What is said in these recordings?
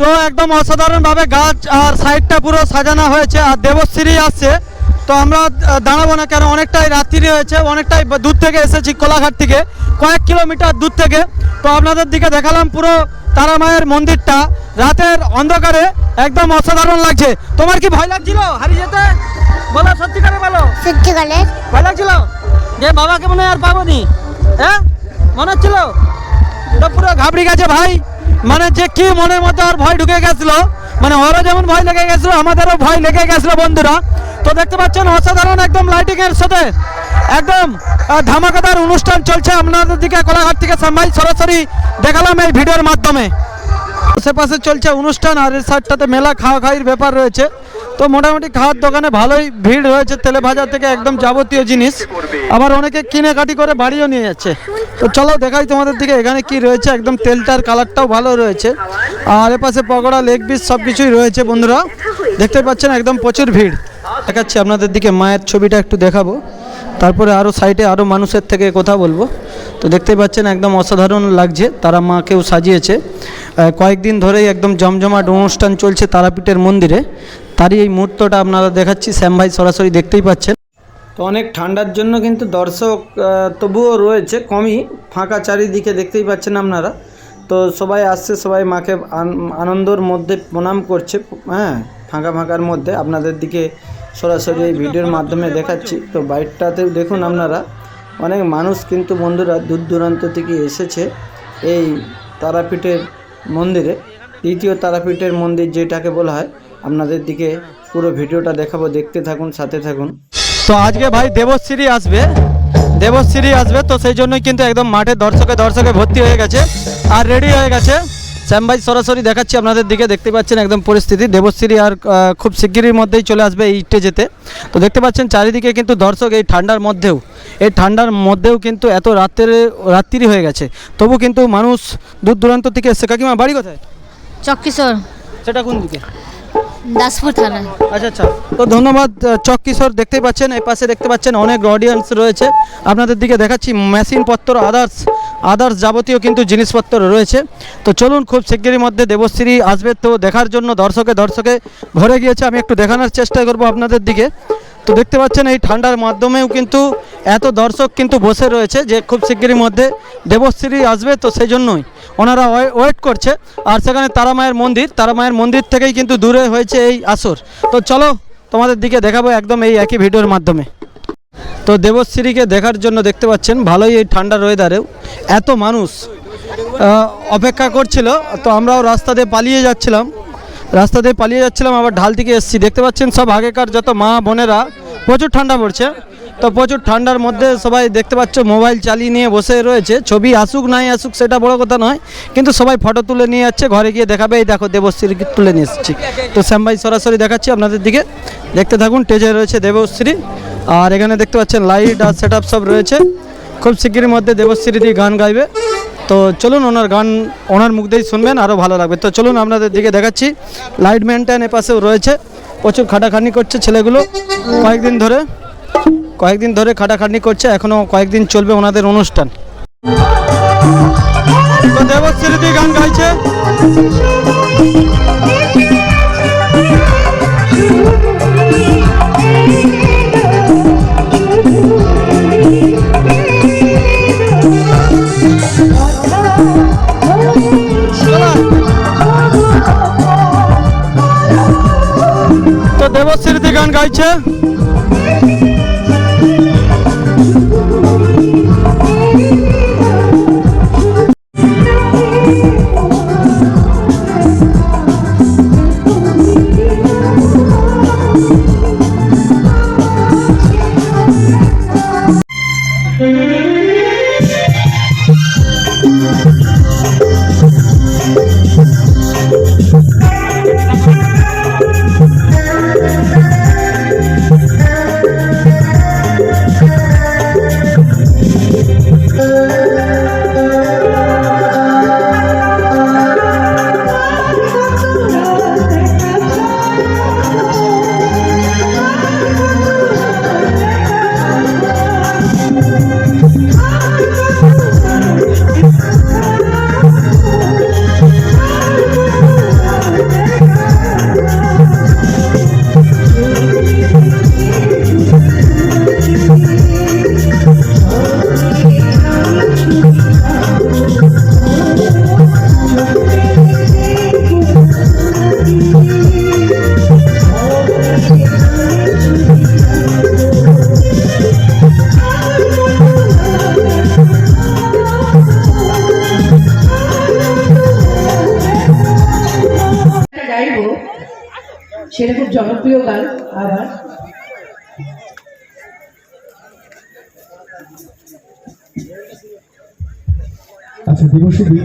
তো একদম অসাধারণ ভাবে গাছ আর সাইডটা পুরো সাজানো হয়েছে আর দেবশ্রী আসছে। তো আমরা দাঁড়াবো না কেন অনেকটাই রাত্রি হয়েছে অনেকটাই দূর থেকে এসেছি কোলাঘাট থেকে কয়েক কিলোমিটার দূর থেকে। তো আপনাদের দিকে দেখালাম পুরো তারা মায়ের মন্দিরটা। রাতের অন্ধকারে একদম অসাধারণ লাগছে। তোমার কি ভয় লাগছিল? হারিয়ে যেতে? বলো সত্যি করে বলো। সত্যিকারের ভয় লাগছিল? যে বাবাকে মনে হয় আর পাবনি হ্যাঁ? মনে হচ্ছিল? পুরো ঘাবড়ি গেছে ভাই। মানে যে কি মনের মধ্যে আর ভয় ঢুকে গেছিল? মানে ওরও যেমন ভয় লেগে গেছিল, আমাদেরও ভয় লেগে গেছিল বন্ধুরা। তো দেখতে পাচ্ছেন, অসাধারণ একদম লাইটিং এর সাথে একদম ধামাকাদার অনুষ্ঠান চলছে। আপনাদের দিকে কোলাঘাট থেকে সাম্বাই সরাসরি দেখালাম এই ভিডিওর মাধ্যমে। আশেপাশে চলছে অনুষ্ঠান, আর সাইডটাতে মেলা খাওয়া খাওয়ির ব্যাপার রয়েছে। তো মোটামুটি খাওয়ার দোকানে ভালোই ভিড় রয়েছে, তেলে ভাজা থেকে একদম যাবতীয় জিনিস। আবার অনেকে কিনে কাটি করে বাড়িও নিয়ে যাচ্ছে। তো চলো দেখাই তোমাদের দিকে, এখানে কি রয়েছে, একদম তেলটার কালারটাও ভালো রয়েছে। আর এপাশে পকোড়া লেগ পিস সব কিছুই রয়েছে বন্ধুরা। দেখতে পাচ্ছেন একদম প্রচুর ভিড়। দেখাচ্ছি আপনাদের দিকে, মায়ের ছবিটা একটু দেখাবো। তারপরে আরও সাইডে আরও মানুষের থেকে কথা বলব। তো দেখতেই পাচ্ছেন একদম অসাধারণ লাগছে, তারা মাকেও সাজিয়েছে। কয়েকদিন ধরেই একদম জমজমাট অনুষ্ঠান চলছে তারাপীঠের মন্দিরে। তারই এই মুহূর্তটা আপনারা দেখাচ্ছি, শ্যাম ভাই সরাসরি দেখতেই পাচ্ছেন। তো অনেক ঠান্ডার জন্য কিন্তু দর্শক তবুও রয়েছে কমই। ফাঁকা চারিদিকে দেখতেই পাচ্ছেন আপনারা। তো সবাই আসছে, সবাই মাকে আন- আনন্দর মধ্যে প্রণাম করছে। হ্যাঁ ফাঁকা ফাঁকার মধ্যে আপনাদের দিকে সরাসরি এই ভিডিওর মাধ্যমে দেখাচ্ছি। তো বাইকটাতেও দেখুন আপনারা, অনেক মানুষ কিন্তু বন্ধুরা দূর দূরান্ত থেকে এসেছে এই তারাপীঠের মন্দিরে। দ্বিতীয় তারাপীঠের মন্দির যেটাকে বলা হয়, আপনাদের দিকে পুরো ভিডিওটা দেখাবো। দেখতে থাকুন, সাথে থাকুন। তো আজকে ভাই দেবশ্রী আসবে। দেবশ্রী আসবে তো সেই জন্যই কিন্তু একদম মাঠে দর্শকে দর্শকে ভর্তি হয়ে গেছে। আর রেডি হয়ে গেছে। শ্যাম ভাই সরাসরি দেখাচ্ছি আপনাদের দিকে দেখতে পাচ্ছেন একদম পরিস্থিতি। দেবশ্রী আর খুব শিগগিরির মধ্যেই চলে আসবে এই স্টেজেতে তো দেখতে পাচ্ছেন চারিদিকে কিন্তু দর্শক এই ঠান্ডার মধ্যেও এই ঠান্ডার মধ্যেও কিন্তু এত রাত্রে রাত্রি হয়ে গেছে। তবু কিন্তু মানুষ দূর দূরান্ত থেকে এসছে। কাকিমা বাড়ি কোথায়? চক্কিশোর সেটা কোন দিকে? দাসপুর থানা। আচ্ছা আচ্ছা। তো ধন্যবাদ চক কিশোর দেখতেই পাচ্ছেন, এই পাশে দেখতে পাচ্ছেন অনেক অডিয়েন্স রয়েছে। আপনাদের দিকে দেখাচ্ছি মেশিনপত্র আদার্স আদার্স যাবতীয় কিন্তু জিনিসপত্র রয়েছে। তো চলুন, খুব শিগগিরই মধ্যে দেবশ্রী আসবে। তো দেখার জন্য দর্শকে দর্শকে ভরে গিয়েছে, আমি একটু দেখানোর চেষ্টা করব আপনাদের দিকে। তো দেখতে পাচ্ছেন, এই ঠান্ডার মাধ্যমেও কিন্তু এত দর্শক কিন্তু বসে রয়েছে যে খুব শিগগিরই মধ্যে দেবশ্রী আসবে, তো সেই জন্যই ওনারা ওয়েট করছে। আর সেখানে তারা মায়ের মন্দির, তারা মায়ের মন্দির থেকেই কিন্তু দূরে হয়েছে এই আসর। তো চলো, তোমাদের দিকে দেখাবো একদম এই একই ভিডিওর মাধ্যমে। তো দেবশ্রীকে দেখার জন্য দেখতে পাচ্ছেন, ভালোই এই ঠান্ডার ওয়েদারেও এত মানুষ অপেক্ষা করছিল, তো আমরাও রাস্তা দিয়ে পালিয়ে যাচ্ছিলাম। রাস্তা দিয়ে পালিয়ে যাচ্ছিলাম, আবার ঢাল থেকে এসেছি। দেখতে পাচ্ছেন সব আগেকার যত মা বোনেরা, প্রচুর ঠান্ডা পড়ছে। তো প্রচুর ঠান্ডার মধ্যে সবাই দেখতে পাচ্ছ, মোবাইল চালিয়ে নিয়ে বসে রয়েছে। ছবি আসুক, নাই আসুক, সেটা বড় কথা নয়। কিন্তু সবাই ফটো তুলে নিয়ে যাচ্ছে, ঘরে গিয়ে দেখাবে, এই দেখো দেবশ্রীকে তুলে নিয়ে এসেছি। তো শ্যাম ভাই সরাসরি দেখাচ্ছি আপনাদের দিকে। দেখতে থাকুন টেজে রয়েছে দেবশ্রী। আর এখানে দেখতে পাচ্ছেন লাইট আর সেট সব রয়েছে। খুব শিগগিরই মধ্যে দেবশ্রী দিয়ে গান গাইবে। তো চলুন, ওনার গান, ওনার মুখ দিয়েই শুনবেন আরও ভালো লাগবে। তো চলুন, আপনাদের দিকে দেখাচ্ছি। লাইট মেনটেন এপাশেও রয়েছে। প্রচুর খাটাখাটনি করছে ছেলেগুলো। কয়েকদিন ধরে কয়েকদিন ধরে খাটাখাটনি করছে এখনও কয়েকদিন চলবে ওনাদের অনুষ্ঠান। তো দেবশ্রী দিয়ে গান গাইছে। তো দেবশ্রী দিয়ে গান গাইছে। সেটা খুব জনপ্রিয় গান আবার। আচ্ছা দেবশ্রী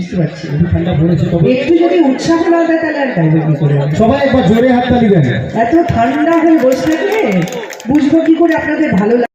বুঝতে পারছি ঠান্ডা পড়েছে তবে একটু যদি উৎসাহ না দেয় তাহলে আর গাইবে কি করে? সবাই একবার জোরে হাততালি দেন। এত ঠান্ডা হয়ে বসে থাকলে বুঝব কি করে আপনাদের ভালো লাগে